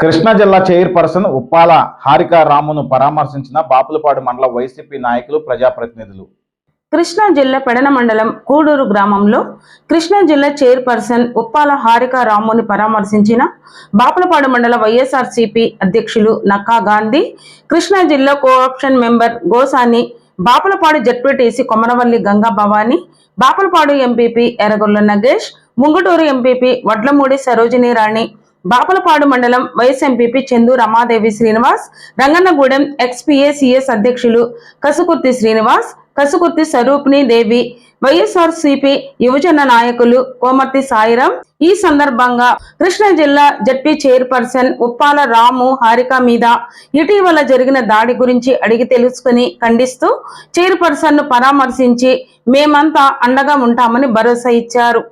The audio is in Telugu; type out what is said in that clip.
కృష్ణా జిల్లా చైర్పర్సన్ ఉప్పాల హారిక రామును పరామర్శించిన బాపులపాడు మండల వైసీపీ నాయకులు ప్రజాప్రతినిధులు. కృష్ణా జిల్లా పెడన మండలం కూడూరు గ్రామంలో కృష్ణా జిల్లా చైర్పర్సన్ ఉప్పాల హారిక రాముని పరామర్శించిన బాపులపాడు మండల వైఎస్ఆర్సీపీ అధ్యక్షులు నక్కా గాంధీ కృష్ణా జిల్లా co option member Gosani Bapulapadu ZPTC Komaravalli Ganga Bhavani Bapulapadu MPP Erragolla Nagesh Munguturu MPP Vadlamudi Sarojini Rani Bapulapadu మండలం vice MPP Chandu Ramadevi Srinivas Ranganagudem ex PACS అధ్యక్షులు కసుకుర్తి శ్రీనివాస్ కసుకుర్తి స్వరూపిణి దేవి వైఎస్ఆర్ సిపి యువజన నాయకులు కోమర్తి సాయిరాం. ఈ సందర్భంగా కృష్ణా జిల్లా జడ్పీ చైర్పర్సన్ ఉప్పాల రాము హారిక మీద ఇటీవల జరిగిన దాడి గురించి అడిగి తెలుసుకుని ఖండిస్తూ చైర్పర్సన్ను పరామర్శించి మేమంతా అండగా ఉంటామని భరోసా ఇచ్చారు.